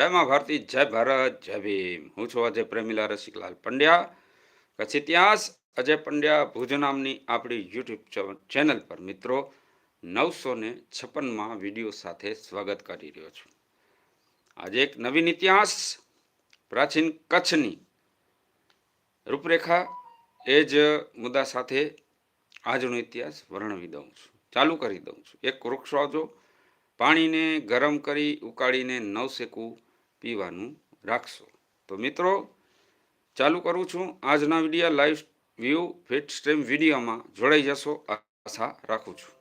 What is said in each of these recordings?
જય ભારતી, જય ભારત, જય ભીમ. હું છું અજય પ્રેમીલા રસિકલાલ પંડ્યા. કચ્છ ઇતિહાસ, અજય પંડ્યા ભુજ નામની આપણી યુટ્યુબ ચેનલ પર મિત્રો નવસો ને છપ્પનમાં વીડિયો સાથે સ્વાગત કરી રહ્યો છું. આજે એક નવીન ઇતિહાસ, પ્રાચીન કચ્છની રૂપરેખા, એ જ મુદ્દા સાથે આજનો ઇતિહાસ વર્ણવી દઉં છું, ચાલુ કરી દઉં છું. એક વૃક્ષ વાવજો, પાણીને ગરમ કરી, ઉકાળીને નવશેકું પીવાનું રાખશો. તો મિત્રો, ચાલુ કરું છું. આજના વિડીયા લાઈવ વ્યૂ ફિટ સ્ટ્રીમ વિડીયોમાં જોડાઈ જશો. આશા રાખું છું.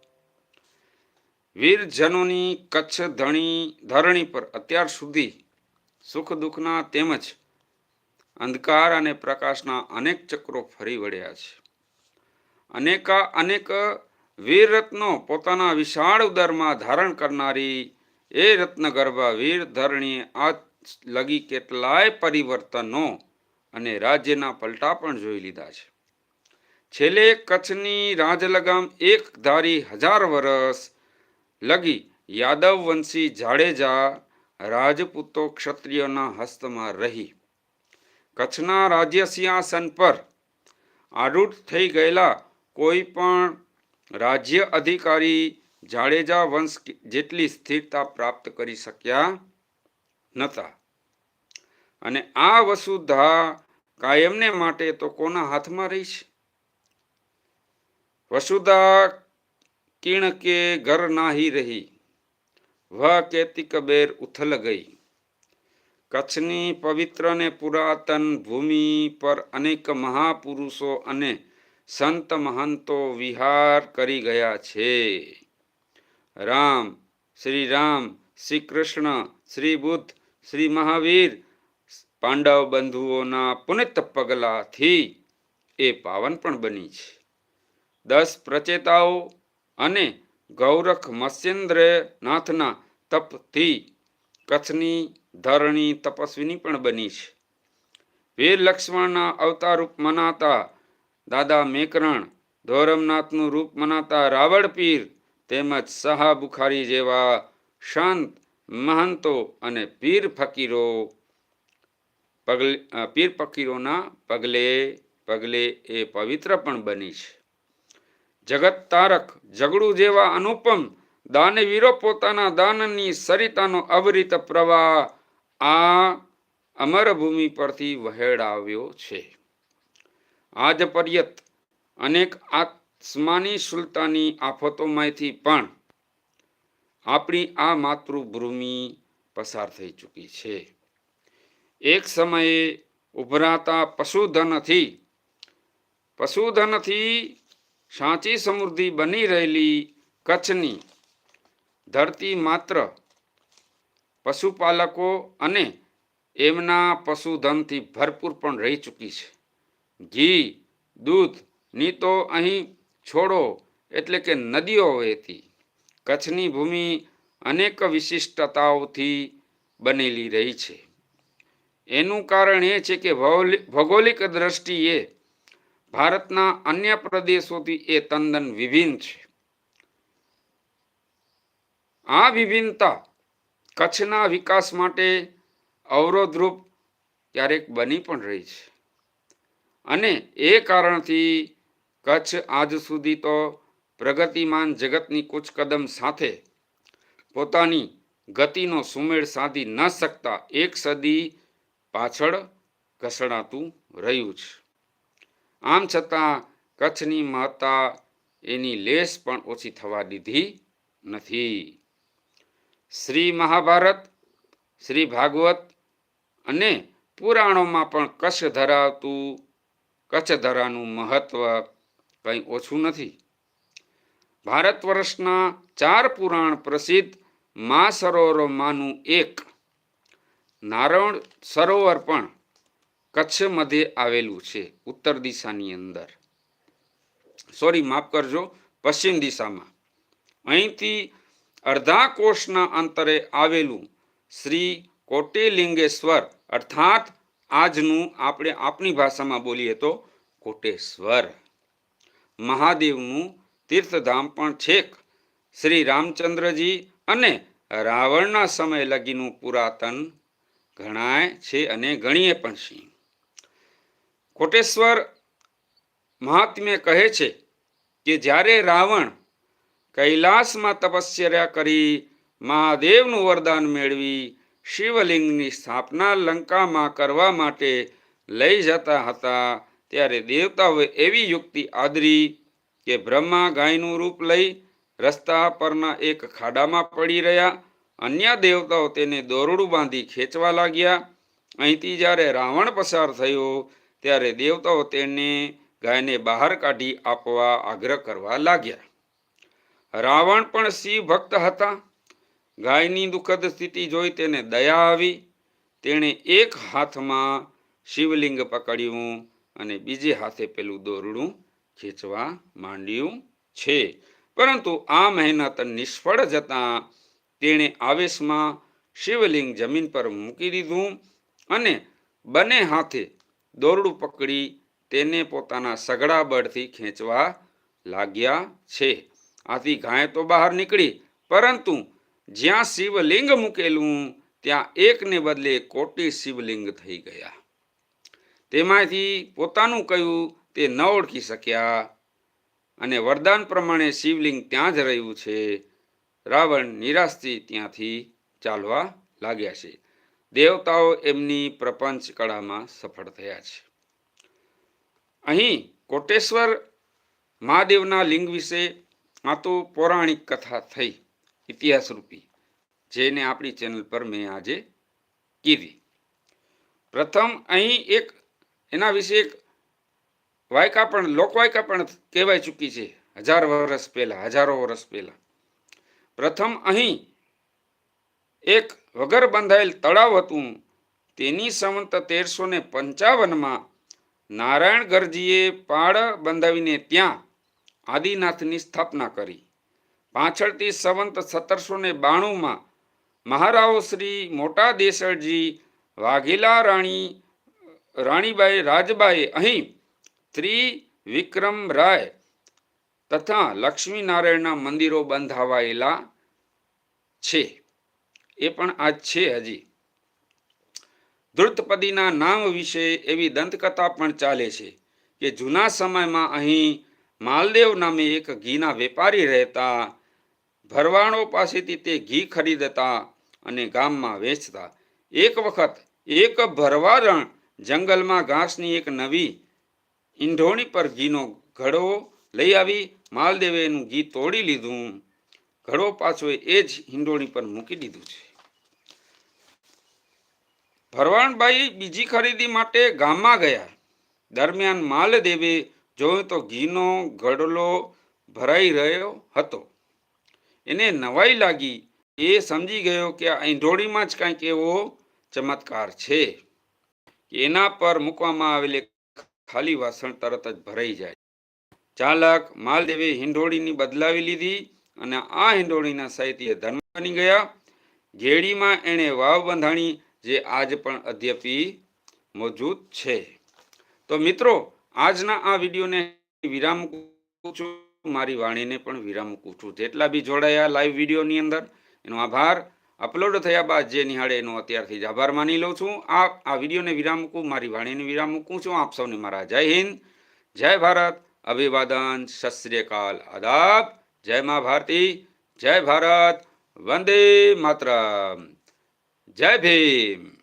વીરજનોની કચ્છ ધણી ધરણી પર અત્યાર સુધી સુખ દુઃખના તેમજ અંધકાર અને પ્રકાશના અનેક ચક્રો ફરી વળ્યા છે. અનેકા અનેક વીર રત્નો પોતાના વિશાળ ઉદરમાં ધારણ કરનારી એ રત્નગર્ભા વીર ધરણીએ આજ લગી કેટલાય પરિવર્તનો અને રાજ્યના પલટા પણ જોઈ લીધા છે. છેલ્લે કચ્છની રાજલગામ એક ધારી હજાર વર્ષ લગી યાદવ વંશી જાડેજા રાજપૂતો ક્ષત્રિયોના હસ્તમાં રહી. કચ્છના રાજ્ય સિંહાસન પર આરૂઢ થઈ ગયેલા કોઈ પણ રાજ્ય અધિકારી જાડેજા વંશ જેટલી સ્થિરતા પ્રાપ્ત કરી શક્યા નહોતા અને આ વસુધા કાયમને માટે તો કોના હાથમાં રહી છે? વસુધા કિણ કે ઘર નાહી રહી. વ કેતી કબેર ઉથલ ગઈ. કચ્છની પવિત્ર ને પુરાતન ભૂમિ પર અનેક મહાપુરુષો અને સંત મહંતો વિહાર કરી ગયા છે. રામ, શ્રી રામ, શ્રી કૃષ્ણ, શ્રી બુદ્ધ શ્રી મહાવીર પાંડવ બંધુઓના પુનિત પગલાથી એ પાવન પણ બની છે. દસ પ્રચેતાઓ અને ગૌરખ મત્સ્યેન્દ્રનાથના તપથી કચ્છની ધરણી તપસ્વીની પણ બની છે. વીર લક્ષ્મણના અવતારૂપ મનાતા દાદા મેકરણ ધોરમનાથનું રૂપ મનાતા રાવળ પીર તેમજ સહા બુખારી જેવા શાંત મહંતો અને પીર ફકીરો પગલે પીર ફકીરોના પગલે પગલે એ પવિત્ર પણ બની છે. જગત તારક જગડું જેવા અનુપમ દાનવીરો પોતાના દાનની સરિતાનો અવરિત પ્રવાહ આ અમર ભૂમિ પરથી વહેડાવ્યો છે. આજ પર્યત અનેક આત્માની સુલતાની આફતોમાંથી પણ આપણી આ માતૃભૂમિ પસાર થઈ ચૂકી છે. એક સમયે ઉભરાતા પશુધનથી પશુધનથી સાચી સમૃદ્ધિ બની રહેલી કચ્છની ધરતી માત્ર પશુપાલકો અને એમના પશુધનથી ભરપૂર પણ રહી ચૂકી છે. ઘી, દૂધ, ની તો અહીં છોડો એટલે કે નદીઓ વહેતી કચ્છની ભૂમિ અનેક વિશિષ્ટતાઓથી બનેલી રહી છે. એનું કારણ એ છે કે ભૌગોલિક દ્રષ્ટિએ ભારતના અન્ય પ્રદેશોથી એ તદ્દન વિભિન્ન છે. આ વિભિન્નતા કચ્છના વિકાસ માટે અવરોધરૂપ ક્યારેક બની પણ રહી છે. અને એ કારણથી કચ્છ આજ સુધી તો પ્રગતિમાન જગતની કૂચ કદમ સાથે પોતાની ગતિનો સુમેળ સાધી ન શકતા એક સદી પાછળ ઘસડાતું રહ્યું છે. આમ છતાં કચ્છની મહત્તા એની લેશ પણ ઓછી થવા દીધી નથી. શ્રી મહાભારત, શ્રી ભાગવત અને પુરાણોમાં પણ કચ્છ ધરાવતું, કચ્છ ધરાનું મહત્વ કંઈ ઓછું નથી. ભારત વર્ષના ચાર પુરાણ પ્રસિદ્ધ મા સરોવરોમાંનું એક. નારાયણ સરોવર પણ કચ્છ મધ્યે આવેલું છે, ઉત્તર દિશાની અંદર. સોરી માફ કરજો, પશ્ચિમ દિશામાં. અહીંથી અડધા કોષના અંતરે આવેલું શ્રી કોટિલિંગેશ્વર, અર્થાત આજનું આપણે આપણી ભાષામાં બોલીએ તો કોટેશ્વર. મહાદેવનું તીર્થધામ પણ છેક. શ્રી રામચંદ્રજી અને રાવણના સમય લગીનું પુરાતન ગણાય છે અને ગણીએ પણ છીએ. કોટેશ્વર મહાત્મ્ય કહે છે કે જ્યારે રાવણ કૈલાસમાં તપસ્યા કરી મહાદેવનું વરદાન મેળવી શિવલિંગની સ્થાપના લંકામાં કરવા માટે લઈ જતા હતા, ત્યારે દેવતાઓએ એવી યુક્તિ આદરી કે બ્રહ્મા ગાયનું રૂપ લઈ રસ્તા પરના એક ખાડામાં પડી રહ્યા. અન્ય દેવતાઓ તેને દોરડું બાંધી ખેંચવા લાગ્યા. અહીંથી જ્યારે રાવણ પસાર થયો, ત્યારે દેવતાઓ તેને ગાયને બહાર કાઢી આપવા આગ્રહ કરવા લાગ્યા. રાવણ પણ શિવ ભક્ત હતા. ગાયની દુઃખદ સ્થિતિ જોઈ તેને દયા આવી. તેણે એક હાથમાં શિવલિંગ પકડ્યું અને બીજે હાથે પેલું દોરડું ખેંચવા માંડ્યું છે. પરંતુ આ મહેનત નિષ્ફળ જતાં તેણે આવેશમાં શિવલિંગ જમીન પર મૂકી દીધું અને બંને હાથે દોરડું પકડી તેને પોતાના સઘળા બળથી ખેંચવા લાગ્યા છે. આથી ગાય તો બહાર નીકળી, પરંતુ જ્યાં શિવલિંગ મૂકેલું, ત્યાં એકને બદલે કોટી શિવલિંગ થઈ ગયા. તેમાંથી પોતાનું કયું તે ન ઓળખી શક્યા. અને વરદાન પ્રમાણે શિવલિંગ ત્યાં જ રહ્યું છે. રાવણ નિરાશથી ત્યાંથી ચાલવા લાગ્યા છે. દેવતાઓ એમની પ્રપંચ કળામાં સફળ થયા છે. અહીં કોટેશ્વર મહાદેવના લિંગ વિશે આ તો પૌરાણિક કથા થઈ, ઇતિહાસરૂપી, જેને આપણી ચેનલ પર મેં આજે કીધી. પ્રથમ અહીં એક, એના વિશે એક વાયકા પણ, લોકવાયકા પણ કહેવાય ચૂકી છે, હજાર વર્ષ પહેલા, હજારો વર્ષ પહેલા. પ્રથમ અહીં એક વગર બંધાયેલ તળાવ હતું. તેની સંવંત તેરસો ને પંચાવનમાં નારાયણ ગરજીએ પાળ બંધાવીને ત્યાં આદિનાથની સ્થાપના કરી. પાછળથી સંવંત સત્તરસો ને બાણુંમાં મહારાઓ શ્રી મોટા દેસળજી વાઘેલા રાણી, રાણીબાઈ રાજબાએ અહીં ત્રિ વિક્રમ રાય તથા લક્ષ્મીનારાયણના મંદિરો બંધાવાયેલા છે. એ પણ આજ છે હજી. ધૃતપદીના નામ વિશે એવી દંતકથા પણ ચાલે છે કે જૂના સમયમાં અહીં માલદેવ નામે એક ઘીના વેપારી રહેતા, ભરવાણો પાસેથી તે ઘી ખરીદતા અને ગામમાં વેચતા. એક વખત એક ભરવારણ જંગલમાં ઘાસની એક નવી ઈંઢોણી પર ઘીનો ઘડો લઈ આવી માલદેવે એનું ઘી તોડી લીધું. ઘડો પાછો એ જ હિંડોળી પર મૂકી દીધું છે. ભરવાણભાઈ બીજી ખરીદી માટે ગામમાં ગયા. દરમિયાન માલદેવે જોયું તો ઘીનો ગડલો ભરાઈ રહ્યો હતો. એને નવાઈ લાગી. એ સમજી ગયો કે આ ઈંઢોળીમાં જ કાંઈક એવો ચમત્કાર છે. એના પર મૂકવામાં આવેલી ખાલી વાસણ તરત જ ભરાઈ જાય. ચાલક માલદેવે હિંડોળીની બદલાવી લીધી અને આ હિંડોળીના સાહિત્ય ધર્મ બની ગયા. ઘેડીમાં એણે વાવ બંધાણી, જે આજ પણ અદ્યપી, મોજૂદ છે. તો મિત્રો, આજના આ વિડીયોને વિરામ છું. મારી વાણીને પણ વિરામ મૂકું છું. જેટલા બી જોડાયા લાઈવ વિડીયોની અંદર, એનો આભાર. અપલોડ થયા બાદ જે નિહાળે એનો અત્યારથી જ આભાર માની લઉં છું. આ આ વિડીયોને વિરામ મૂકું, મારી વાણીને વિરામ મૂકું છું. આપ સૌને મારા જય હિન્દ, જય ભારત, અભિવાદન, સત શ્રી આદાબ. જય મા ભારતી, જય ભારત, વંદે માતરમ. જય ભીમ.